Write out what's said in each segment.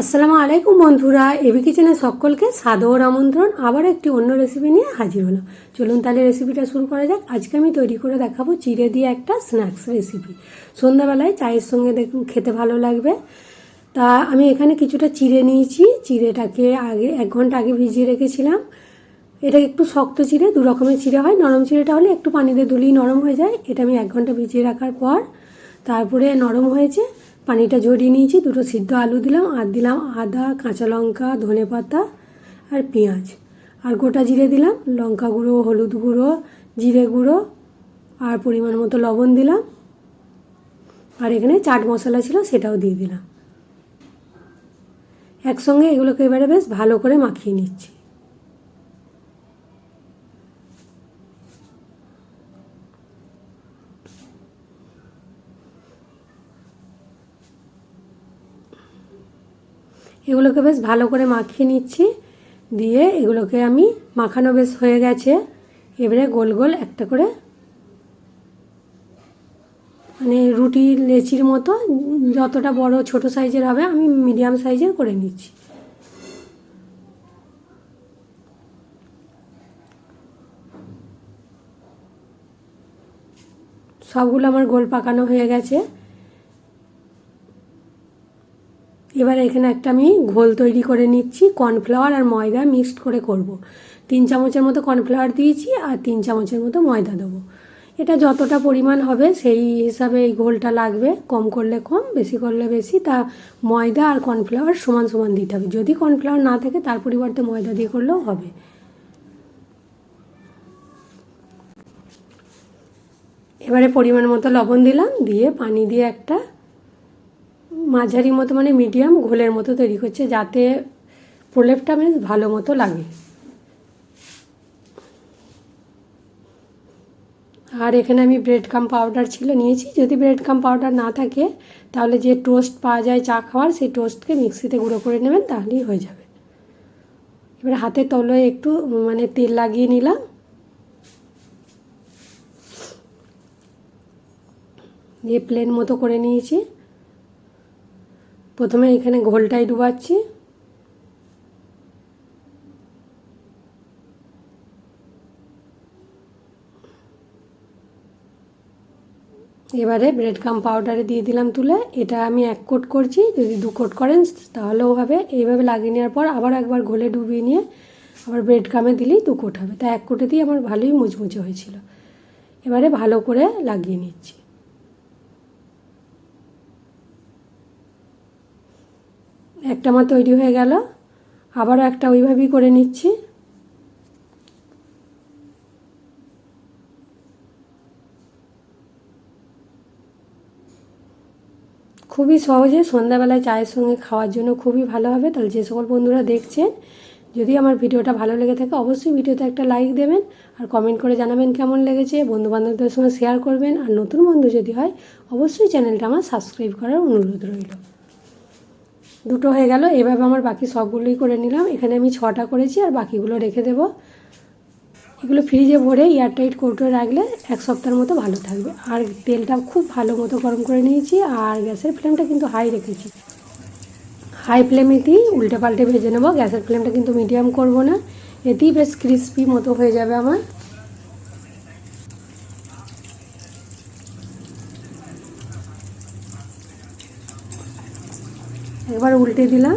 আসসালামু আলাইকুম বন্ধুরা এবি কিচেনে সকলকে সাদর আমন্ত্রণ, আবার একটি অন্য রেসিপি নিয়ে হাজির হলাম। চলুন তাহলে রেসিপিটা শুরু করা যাক। আজকে আমি তৈরি করে দেখাবো চিড়ে দিয়ে একটা স্ন্যাক্স রেসিপি সন্ধ্যাবেলায় চায়ের সঙ্গে দেখুন খেতে ভালো লাগবে। তা আমি এখানে কিছুটা চিড়ে নিয়েছি। চিড়েটাকে আগে, এক ঘণ্টা আগে ভিজিয়ে রেখেছিলাম। এটা একটু শক্ত চিড়ে, দু রকমের চিড়ে হয়। নরম চিড়েটা হলে একটু পানিতে দুলিয়ে নরম হয়ে যায়। এটা আমি এক ঘণ্টা ভিজিয়ে রাখার পর, তারপরে নরম হয়েছে। পানিটা ঝরিয়ে নিয়েছি, দুটো সিদ্ধ আলু দিলাম, আর দিলাম আদা, কাঁচা লঙ্কা, ধনে পাতা আর পেঁয়াজ। আর গোটা জিরে দিলাম, লঙ্কা গুঁড়ো, হলুদ গুঁড়ো, জিরে গুঁড়ো, আর পরিমাণ মতো লবণ দিলাম। আর এখানে চাট মশলা ছিল, সেটাও দিয়ে দিলাম। একসঙ্গে এগুলোকে এবারে বেশ ভালো করে মাখিয়ে নিচ্ছি। এগুলোকে বেশ ভালো করে মাখিয়ে নিচ্ছি। দিয়ে এগুলোকে আমি মাখানো বেশ হয়ে গেছে। এবারে গোল গোল একটা করে মানে রুটি লেচির মতো যতটা বড় ছোট সাইজের হবে আমি মিডিয়াম সাইজের করে নিচ্ছি। সবগুলো আমার গোল পাকানো হয়ে গেছে। এবার এখানে একটা আমি ঘোল তৈরি করে নিচ্ছি কর্নফ্লাওয়ার আর ময়দা মিক্সড করে করব। তিন চামচের মতো কর্নফ্লাওয়ার দিয়েছি আর তিন চামচের মতো ময়দা দেবো। এটা যতটা পরিমাণ হবে সেই হিসাবে এই ঘোলটা লাগবে। কম করলে কম, বেশি করলে বেশি। তা ময়দা আর কর্নফ্লাওয়ার সমান সমান দিতে হবে। যদি কর্নফ্লাওয়ার না থাকে, তার পরিবর্তে ময়দা দিয়ে করলেও হবে। এবারে পরিমাণ মতো লবণ দিলাম, দিয়ে পানি দিয়ে একটা মাঝারি মতো মানে মিডিয়াম ঘোলের মতো তৈরি করছে, যাতে প্রলেপটা বেশ ভালো মতো লাগে। আর এখানে আমি ব্রেড কাম পাউডার ছিল, নিয়েছি। যদি ব্রেড কাম পাউডার না থাকে, তাহলে যে টোস্ট পাওয়া যায় চা খাওয়ার, সেই টোস্টকে মিক্সিতে গুঁড়ো করে নেবেন, তাহলেই হয়ে যাবে। এবার হাতে তলোয় একটু মানে তেল লাগিয়ে নিলাম। দিয়ে প্লেন মতো করে নিয়েছি। প্রথমে এখানে ঘোলটাই ডুবাচ্ছি। এবারে ব্রেড কাম পাউডারে দিয়ে দিলাম তুলে। এটা আমি এক কোট করছি, যদি দু কোট করেন তাহলেও হবে এইভাবে লাগিয়ে নেওয়ার পর আবার একবার ঘোলে ডুবিয়ে নিয়ে আবার ব্রেড কামে দিলেই দু কোট হবে। তাই এক কোটে দিয়ে আমার ভালোই মুচমুচে হয়েছিল। এবারে ভালো করে লাগিয়ে নিচ্ছি। একটা আমার তৈরি হয়ে গেল। আবারও একটা ওইভাবেই করে নিচ্ছি। খুবই সহজে সন্ধ্যাবেলায় চায়ের সঙ্গে খাওয়ার জন্য খুবই ভালো হবে। তাহলে যে সকল বন্ধুরা দেখছেন, যদি আমার ভিডিওটা ভালো লেগে থাকে, অবশ্যই ভিডিওতে একটা লাইক দেবেন আর কমেন্ট করে জানাবেন কেমন লেগেছে। বন্ধুবান্ধবদের সঙ্গে শেয়ার করবেন। আর নতুন বন্ধু যদি হয়, অবশ্যই চ্যানেলটা আমার সাবস্ক্রাইব করার অনুরোধ রইল। দুটো হয়ে গেল। এভাবে আমার বাকি সবগুলোই করে নিলাম। এখানে আমি ছটা করেছি আর বাকিগুলো রেখে দেবো। এগুলো ফ্রিজে ভরে এয়ারটাইট কৌটো রাখলে এক সপ্তাহের মতো ভালো থাকবে। আর তেলটা খুব ভালো মতো গরম করে নিয়েছি আর গ্যাসের ফ্লেমটা কিন্তু হাই রেখেছি। হাই ফ্লেমেতেই উল্টে পাল্টে ভেজে নেব। গ্যাসের ফ্লেমটা কিন্তু মিডিয়াম করব না। এতেই বেশ ক্রিস্পি মতো হয়ে যাবে আমার। একবার উল্টে দিলাম।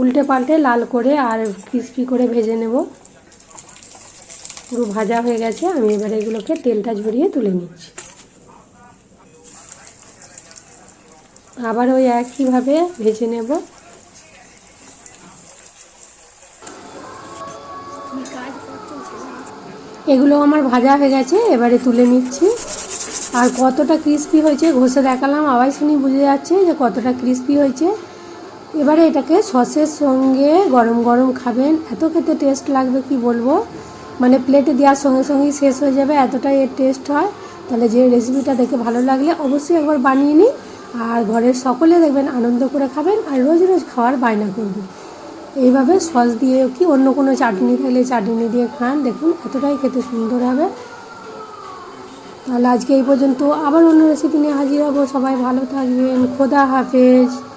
উল্টে পাল্টে লাল করে আর ক্রিস্পি করে ভেজে নেব। পুরো ভাজা হয়ে গেছে, আমি এবার এগুলোকে তেলটা ঝরিয়ে তুলে নিচ্ছি। আবার ওই একইভাবে ভেজে নেব। এগুলো আমার ভাজা হয়ে গেছে, এবারে তুলে নিচ্ছি। আর কতটা ক্রিস্পি হয়েছে ঘষে দেখালাম, আওয়াজ শুনি বুঝে যাচ্ছে যে কতটা ক্রিস্পি হয়েছে। এবারে এটাকে সসের সঙ্গে গরম গরম খাবেন। এত খেতে টেস্ট লাগবে কি বলব? মানে প্লেটে দেওয়ার সঙ্গে সঙ্গেই শেষ হয়ে যাবে, এতটাই এর টেস্ট হয়। তাহলে যে রেসিপিটা দেখে ভালো লাগলে অবশ্যই একবার বানিয়ে নিন। আর ঘরের সকলে দেখবেন, আনন্দ করে খাবেন। আর রোজ রোজ খাওয়ার বায়না করবে এইভাবে সস দিয়ে কি অন্য কোনো চাটনি থাকলে চাটনি দিয়ে খান। দেখুন, এতটাই খেতে সুন্দর হবে। তাহলে আজকে এই পর্যন্ত আবার অন্য রেসিপি নিয়ে হাজির হব। সবাই ভালো থাকবেন। খোদা হাফেজ।